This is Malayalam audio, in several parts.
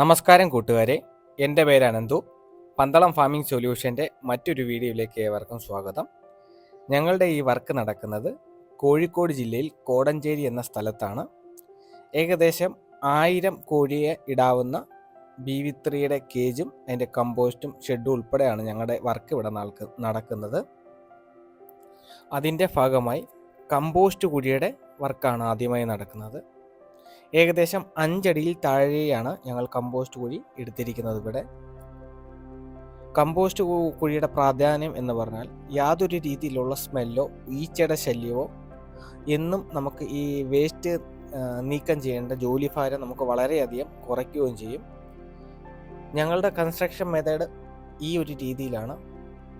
നമസ്കാരം കൂട്ടുകാരെ. എന്റെ പേര് അനന്തു. പന്തളം ഫാമിംഗ് സൊല്യൂഷന്റെ മറ്റൊരു വീഡിയോയിലേക്ക് ഏവർക്കും സ്വാഗതം. ഞങ്ങളുടെ ഈ വർക്ക് നടക്കുന്നത് കോഴിക്കോട് ജില്ലയിൽ കോടഞ്ചേരി എന്ന സ്ഥലത്താണ്. ഏകദേശം ആയിരം കോഴിയെ ഇടാവുന്ന ബി വി ത്രീയുടെ കേജും അതിന്റെ കമ്പോസ്റ്റും ഷെഡും ഉൾപ്പെടെയാണ് ഞങ്ങളുടെ വർക്ക് ഇവിടെ നടക്കുന്നത്. അതിന്റെ ഭാഗമായി കമ്പോസ്റ്റ് കുഴിയുടെ വർക്കാണ് ആദ്യമായി നടക്കുന്നത്. ഏകദേശം അഞ്ചടിയിൽ താഴെയാണ് ഞങ്ങൾ കമ്പോസ്റ്റ് കുഴി എടുത്തിരിക്കുന്നത് ഇവിടെ. കമ്പോസ്റ്റ് കുഴിയുടെ പ്രാധാന്യം എന്ന് പറഞ്ഞാൽ യാതൊരു രീതിയിലുള്ള സ്മെല്ലോ ഈച്ചയുടെ ശല്യമോ എന്നും നമുക്ക് ഈ വേസ്റ്റ് നീക്കം ചെയ്യേണ്ട ജോലിഭാരം നമുക്ക് വളരെയധികം കുറയ്ക്കുകയും ചെയ്യും. ഞങ്ങളുടെ കൺസ്ട്രക്ഷൻ മെത്തേഡ് ഈ ഒരു രീതിയിലാണ്.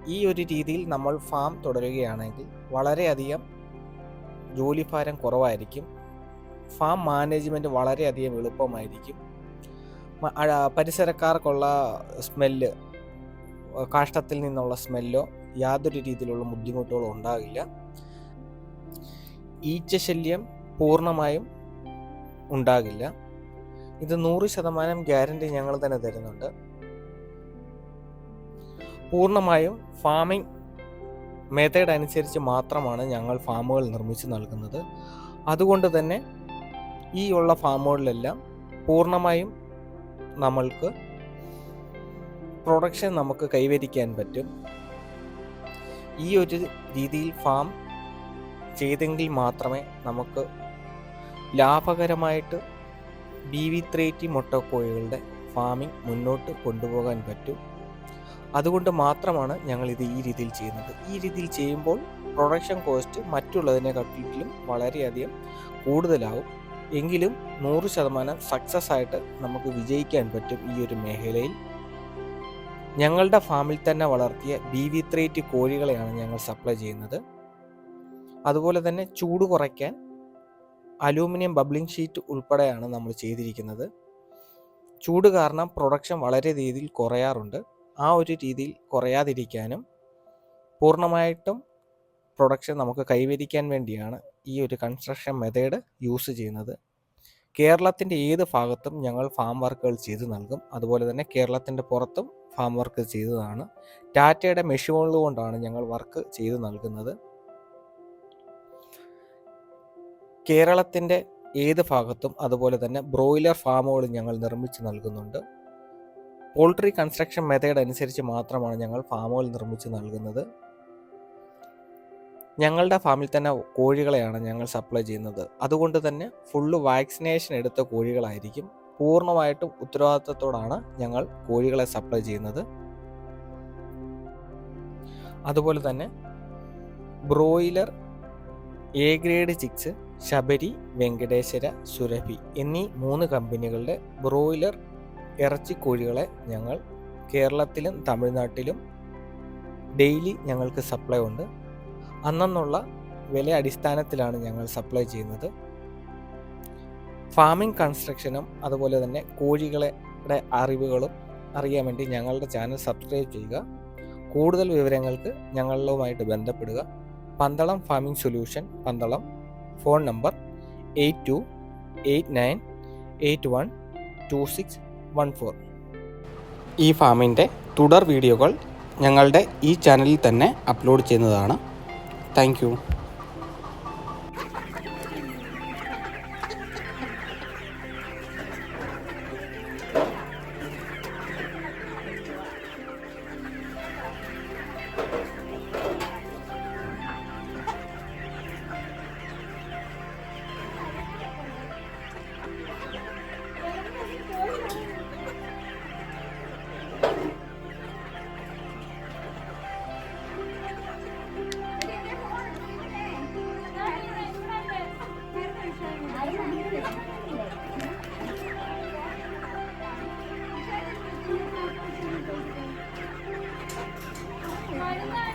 ഈ ഒരു രീതിയിൽ നമ്മൾ ഫാം തുടരുകയാണെങ്കിൽ വളരെയധികം ജോലിഭാരം കുറവായിരിക്കും. ഫാം മാനേജ്മെന്റ് വളരെയധികം എളുപ്പമായിരിക്കും. പരിസരക്കാർക്കുള്ള സ്മെല്ല് കാഷ്ടത്തിൽ നിന്നുള്ള സ്മെല്ലോ യാതൊരു രീതിയിലുള്ള ബുദ്ധിമുട്ടുകളോ ഉണ്ടാകില്ല. ഈച്ചശല്യം പൂർണമായും ഉണ്ടാകില്ല. ഇത് നൂറ് ശതമാനം ഗ്യാരണ്ടി ഞങ്ങൾ തന്നെ തരുന്നുണ്ട്. പൂർണമായും ഫാമിംഗ് മെത്തേഡ് അനുസരിച്ച് മാത്രമാണ് ഞങ്ങൾ ഫാമുകൾ നിർമ്മിച്ച് നൽകുന്നത്. അതുകൊണ്ട് തന്നെ ഈ ഉള്ള ഫാമുകളിലെല്ലാം പൂർണമായും നമ്മൾക്ക് പ്രൊഡക്ഷൻ നമുക്ക് കൈവരിക്കാൻ പറ്റും. ഈ ഒരു രീതിയിൽ ഫാം ചെയ്തെങ്കിൽ മാത്രമേ നമുക്ക് ലാഭകരമായിട്ട് ബി വി ത്രേറ്റി മുട്ടക്കോഴികളുടെ ഫാമിംഗ് മുന്നോട്ട് കൊണ്ടുപോകാൻ പറ്റൂ. അതുകൊണ്ട് മാത്രമാണ് ഞങ്ങൾ ഇത് ഈ രീതിയിൽ ചെയ്യുന്നത്. ഈ രീതിയിൽ ചെയ്യുമ്പോൾ പ്രൊഡക്ഷൻ കോസ്റ്റ് മറ്റുള്ളതിനെക്കാട്ടിലും വളരെയധികം കൂടുതലാവും. എങ്കിലും നൂറ് ശതമാനം സക്സസ് ആയിട്ട് നമുക്ക് വിജയിക്കാൻ പറ്റും ഈ ഒരു മേഖലയിൽ. ഞങ്ങളുടെ ഫാമിൽ തന്നെ വളർത്തിയ ബി വി ത്രേറ്റ് കോഴികളെയാണ് ഞങ്ങൾ സപ്ലൈ ചെയ്യുന്നത്. അതുപോലെ തന്നെ ചൂട് കുറയ്ക്കാൻ അലൂമിനിയം ബബ്ലിംഗ് ഷീറ്റ് ഉൾപ്പെടെയാണ് നമ്മൾ ചെയ്തിരിക്കുന്നത്. ചൂട് കാരണം പ്രൊഡക്ഷൻ വളരെ രീതിയിൽ കുറയാറുണ്ട്. ആ ഒരു രീതിയിൽ കുറയാതിരിക്കാനും പൂർണമായിട്ടും പ്രൊഡക്ഷൻ നമുക്ക് കൈവരിക്കാൻ വേണ്ടിയാണ് ഈ ഒരു കൺസ്ട്രക്ഷൻ മെത്തേഡ് യൂസ് ചെയ്യുന്നത്. കേരളത്തിന്റെ ഏത് ഭാഗത്തും ഞങ്ങൾ ഫാം വർക്കുകൾ ചെയ്തു നൽകും. അതുപോലെ തന്നെ കേരളത്തിന്റെ പുറത്തും ഫാം വർക്ക് ചെയ്തതാണ്. ടാറ്റയുടെ മെഷീനുകൾ കൊണ്ടാണ് ഞങ്ങൾ വർക്ക് ചെയ്തു നൽകുന്നത്. കേരളത്തിന്റെ ഏത് ഭാഗത്തും അതുപോലെ തന്നെ ബ്രോയിലർ ഫാമുകൾ ഞങ്ങൾ നിർമ്മിച്ച് നൽകുന്നുണ്ട്. പോൾട്രി കൺസ്ട്രക്ഷൻ മെത്തേഡ് അനുസരിച്ച് മാത്രമാണ് ഞങ്ങൾ ഫാമുകൾ നിർമ്മിച്ച് നൽകുന്നത്. ഞങ്ങളുടെ ഫാമിൽ തന്നെ കോഴികളെയാണ് ഞങ്ങൾ സപ്ലൈ ചെയ്യുന്നത്. അതുകൊണ്ട് തന്നെ ഫുള്ള് വാക്സിനേഷൻ എടുത്ത കോഴികളായിരിക്കും പൂർണമായിട്ടും ഉത്തരവാദിത്തത്തോടാണ് ഞങ്ങൾ കോഴികളെ സപ്ലൈ ചെയ്യുന്നത്. അതുപോലെ തന്നെ broiler A grade chicks Sabari Venkateshwara Surabhi എന്നീ മൂന്ന് കമ്പനികളുടെ ബ്രോയിലർ ഇറച്ചി കോഴികളെ ഞങ്ങൾ കേരളത്തിലും തമിഴ്നാട്ടിലും ഡെയിലി ഞങ്ങൾക്ക് സപ്ലൈ ഉണ്ട്. അന്നുള്ള വില അടിസ്ഥാനത്തിലാണ് ഞങ്ങൾ സപ്ലൈ ചെയ്യുന്നത്. ഫാമിംഗ് കൺസ്ട്രക്ഷനും അതുപോലെ തന്നെ കോഴികളുടെ അറിവുകളും അറിയാൻ വേണ്ടി ഞങ്ങളുടെ ചാനൽ സബ്സ്ക്രൈബ് ചെയ്യുക. കൂടുതൽ വിവരങ്ങൾക്ക് ഞങ്ങളുമായിട്ട് ബന്ധപ്പെടുക. Pandalam farming solution Pandalam phone number eight two eight nine eight one two six one four ഈ ഫാമിന്റെ തുടർ വീഡിയോകൾ ഞങ്ങളുടെ ഈ ചാനലിൽ തന്നെ അപ്ലോഡ് ചെയ്യുന്നതാണ്. Thank you. Right and left.